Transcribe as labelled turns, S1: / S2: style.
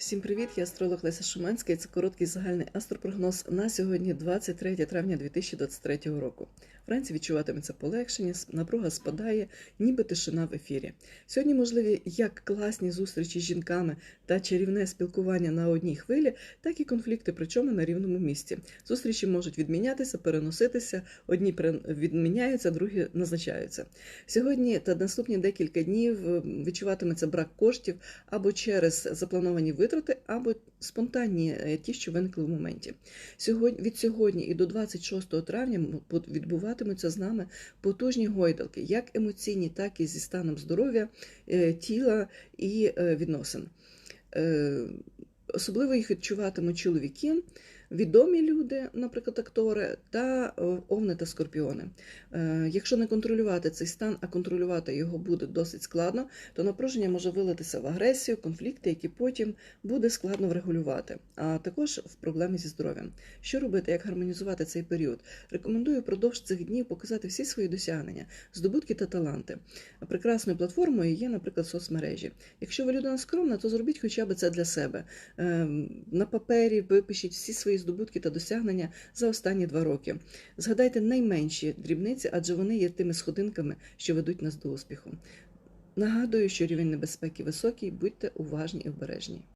S1: Всім привіт! Я астролог Леся Шуманська і це короткий загальний астропрогноз на сьогодні, 23 травня 2023 року. Вранці відчуватиметься полегшення, напруга спадає, ніби тишина в ефірі. Сьогодні можливі як класні зустрічі з жінками та чарівне спілкування на одній хвилі, так і конфлікти, причому на рівному місці. Зустрічі можуть відмінятися, переноситися. Одні відміняються, другі назначаються. Сьогодні та наступні декілька днів відчуватиметься брак коштів або через заплановані витрати, або спонтанні е, ті, що виникли в моменті. Сьогодні від сьогодні і до 26 травня відбуватимуться з нами потужні гойдалки, як емоційні, так і зі станом здоров'я, е, тіла і е, відносин. Особливо їх відчуватимуть чоловіки, відомі люди, наприклад, актори, та е, овни та скорпіони. Е, Якщо не контролювати цей стан, а контролювати його буде досить складно, то напруження може вилитися в агресію, конфлікти, які потім буде складно врегулювати, а також в проблеми зі здоров'ям. Що робити, як гармонізувати цей період? Рекомендую впродовж цих днів показати всі свої досягнення, здобутки та таланти. Прекрасною платформою є, наприклад, соцмережі. Якщо ви людина скромна, то зробіть хоча б це для себе. Ем, На папері випишіть всі свої здобутки та досягнення за останні два роки. Згадайте найменші дрібниці, адже вони є тими сходинками, що ведуть нас до успіху. Нагадую, що рівень небезпеки високий, будьте уважні і обережні.